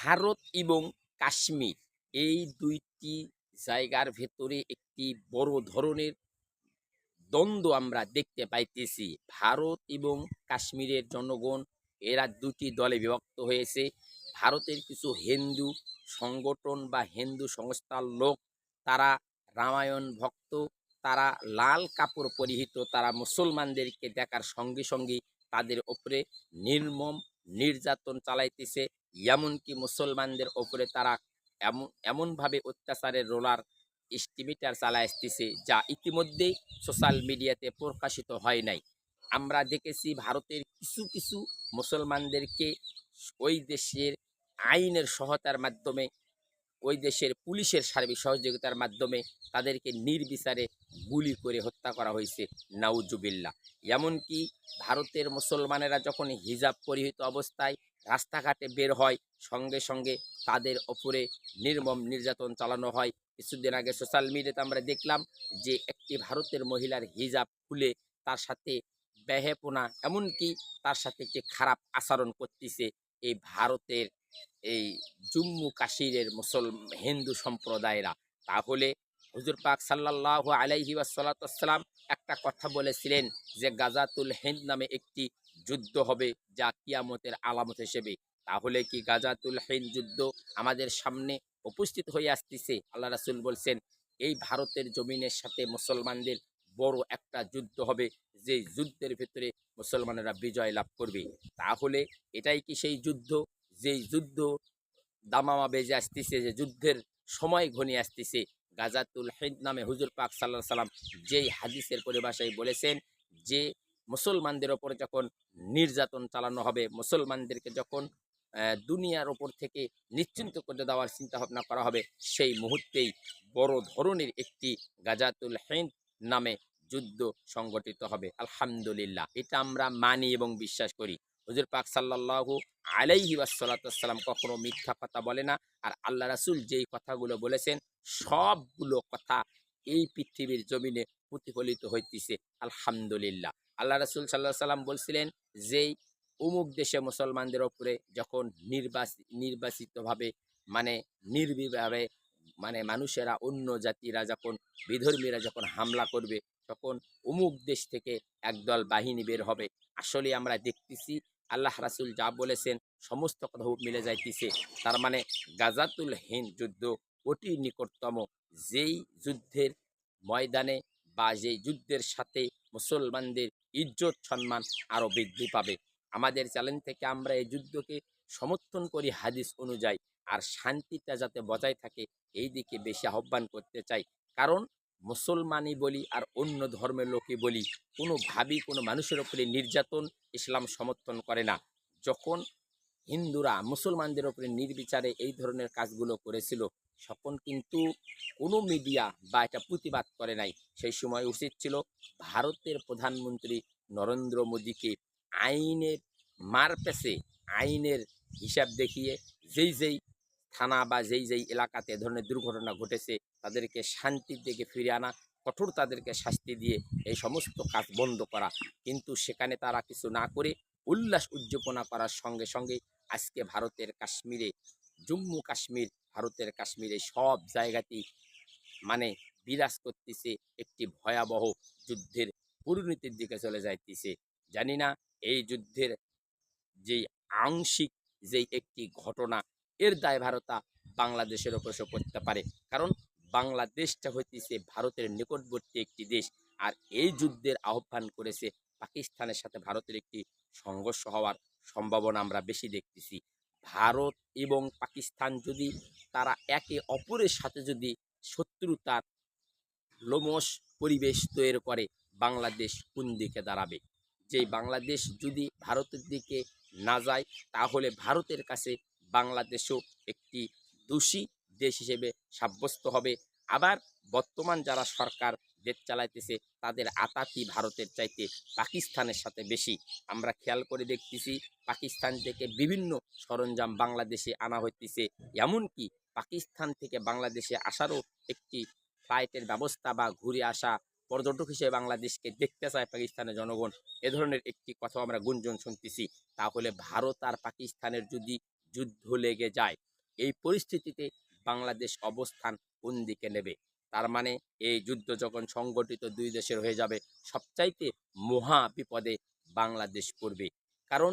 ভারত এবং কাশ্মীর। এই দুইটি জায়গার ভেতরে একটি বড় ধরনের দ্বন্দ্ব আমরা দেখতে পাইতেছি। ভারত এবং কাশ্মীরের জনগণ, এরা দুটি দলে বিভক্ত হয়েছে। ভারতের কিছু হিন্দু সংগঠন বা হিন্দু সংস্থার লোক, তারা রামায়ণ ভক্ত, তারা লাল কাপড় পরিহিত, তারা মুসলমানদেরকে দেখার সঙ্গে সঙ্গে তাদের ওপরে নির্মম নির্যাতন চালাইতেছে। এমনকি মুসলমানদের ওপরে তারা এমন, এমনভাবে অত্যাচারের রোলার এস্টিমেটার চালা আসতেছে যা ইতিমধ্যেই সোশ্যাল মিডিয়াতে প্রকাশিত হয় নাই। আমরা দেখেছি ভারতের কিছু কিছু মুসলমানদেরকে ওই দেশের আইনের সহায়তার মাধ্যমে, ওই দেশের পুলিশের সার্বিক সহযোগিতার মাধ্যমে তাদেরকে নির্বিচারে গুলি করে হত্যা করা হয়েছে। নাউজুবিল্লা এমনকি ভারতের মুসলমানেরা যখন হিজাব পরিহিত অবস্থায় রাস্তাঘাটে বের হয়, সঙ্গে সঙ্গে তাদের ওপরে নির্মম নির্যাতন চালানো হয়। কিছুদিন আগে সোশ্যাল মিডিয়াতে আমরা দেখলাম যে, একটি ভারতের মহিলার হিজাব খুলে তার সাথে ব্যাহেপনা এমনকি তার সাথে একটি খারাপ আচরণ করতেছে, এই ভারতের এই জম্মু কাশ্মীরের মুসল হিন্দু সম্প্রদায়েরা। তাহলে হুজুর পাক সাল্লাহ আলাইহি ওয়াসাল্লাম একটা কথা বলেছিলেন যে, গাজাতুল হিন্দ নামে একটি যুদ্ধ হবে যা কিয়ামতের আলামত হিসেবে। তাহলে কি গাজাতুল হিন্দ যুদ্ধ আমাদের সামনে উপস্থিত হয়ে আসতেছে? আল্লাহ রাসুল বলছেন, এই ভারতের জমিনের সাথে মুসলমানদের বড় একটা যুদ্ধ হবে, যে যুদ্ধের ভেতরে মুসলমানেরা বিজয় লাভ করবে। তাহলে এটাই কি সেই যুদ্ধ? যেই যুদ্ধ দামামা বেজে আসতেছে, যে যুদ্ধের সময় ঘনিয়ে আসতেছে। গাজাতুল হিন্দ নামে হুজুর পাক সাল্লাহ সাল্লাম যেই হাদিসের পরিভাষায় বলেছেন যে মুসলমানদের ওপর যখন নির্যাতন চালানো হবে, মুসলমানদেরকে যখন দুনিয়ার ওপর থেকে নিশ্চিন্ত করে দেওয়ার চিন্তা ভাবনা করা হবে, সেই মুহূর্তেই বড় ধরনের একটি গাজাতুল হিন্দ নামে যুদ্ধ সংগঠিত হবে। আলহামদুলিল্লাহ, এটা আমরা মানি এবং বিশ্বাস করি। হুজুর পাক সাল্লাল্লাহু আলাইহি ওয়াসাল্লাম কখনো মিথ্যা কথা বলে না। আর আল্লাহ রাসুল যেই কথাগুলো বলেছেন, সবগুলো কথা এই পৃথিবীর জমিনে প্রতিফলিত হইতেছে। আলহামদুলিল্লাহ। আল্লাহ রাসূল সাল্লাহ সাল্লাম বলছিলেন যেই অমুক দেশে মুসলমানদের ওপরে যখন নির্বাচিত নির্বাচিতভাবে মানে নির্বিভাবে মানে মানুষেরা, অন্য জাতিরা যখন, বিধর্মীরা যখন হামলা করবে, তখন অমুক দেশ থেকে একদল বাহিনী বের হবে। আসলে আমরা দেখতেছি, আল্লাহ রাসুল যা বলেছেন, সমস্ত কথা মিলে যাইতেছে। তার মানে গাজাতুল হিন্দ যুদ্ধ অতি নিকটতম। যেই যুদ্ধের ময়দানে বা যেই যুদ্ধের সাথে মুসলমানদের ইজ্জত সম্মান আরও বৃদ্ধি পাবে। আমাদের চ্যালেঞ্জ থেকে আমরা এই যুদ্ধকে সমর্থন করি হাদিস অনুযায়ী, আর শান্তিটা যাতে বজায় থাকে, এই দিকে বেশি আহ্বান করতে চাই। কারণ মুসলমানই বলি আর অন্য ধর্মের লোকে বলি, কোনোভাবেই কোনো মানুষের ওপরে নির্যাতন ইসলাম সমর্থন করে না। যখন হিন্দুরা মুসলমানদের ওপরে নির্বিচারে এই ধরনের কাজগুলো করেছিল তখন কিন্তু কোনো মিডিয়া বা এটা প্রতিবাদ করে নাই। সেই সময় উচিত ছিল ভারতের প্রধানমন্ত্রী নরেন্দ্র মোদীকে আইনের মারপেসে আইনের হিসাব দেখিয়ে যেই যেই থানা বা যেই যেই এলাকাতে ধরনের দুর্ঘটনা ঘটেছে, তাদেরকে শান্তির দিকে ফিরে আনা, কঠোর তাদেরকে শাস্তি দিয়ে এই সমস্ত কাজ বন্ধ করা। কিন্তু সেখানে তারা কিছু না করে উল্লাস উজ্জীবনা করার সঙ্গে সঙ্গে আজকে ভারতের কাশ্মীরে, জম্মু কাশ্মীর ভারতের কাশ্মীরে সব জায়গাতেই মানে বিরাজ করতেছে একটি ভয়াবহ যুদ্ধের পরিণতির দিকে চলে যাইতেছে। জানি না এই যুদ্ধের যেই আংশিক যেই একটি ঘটনা, এর দায়ভারতা বাংলাদেশের ওপর এসে পড়তে পারে। কারণ বাংলাদেশটা হইতেছে ভারতের নিকটবর্তী একটি দেশ আর এই যুদ্ধের আহ্বান করেছে পাকিস্তানের সাথে ভারতের একটি সংঘর্ষ হওয়ার সম্ভাবনা আমরা বেশি দেখতেছি। ভারত এবং পাকিস্তান যদি তারা একে অপরের সাথে যদি শত্রুতার লোমস পরিবেশ তৈরি করে, বাংলাদেশ কোন দিকে দাঁড়াবে? যে বাংলাদেশ যদি ভারতের দিকে না যায়, তাহলে ভারতের কাছে বাংলাদেশও একটি দোষী দেশ হিসেবে সাব্যস্ত হবে। আবার বর্তমান যারা সরকার দেশ চালাইতেছে, তাদের আতাতি ভারতের চাইতে পাকিস্তানের সাথে বেশি। আমরা খেয়াল করে দেখতেছি, পাকিস্তান থেকে বিভিন্ন সরঞ্জাম বাংলাদেশে আনা হইতেছে। এমনকি পাকিস্তান থেকে বাংলাদেশে আসারও একটি ফ্লাইটের ব্যবস্থা বা ঘুরে আসা পর্যটক হিসেবে বাংলাদেশকে দেখতে চায় পাকিস্তানের জনগণ। এ ধরনের একটি কথা আমরা গুঞ্জন শুনতেছি। তাহলে ভারত আর পাকিস্তানের যদি যুদ্ধ লেগে যায়, এই পরিস্থিতিতে বাংলাদেশ অবস্থান কোন দিকে নেবে? তার মানে এই যুদ্ধ যখন সংগঠিত দুই দেশের হয়ে যাবে, সবচাইতে মহা বিপদে বাংলাদেশ পড়বে। কারণ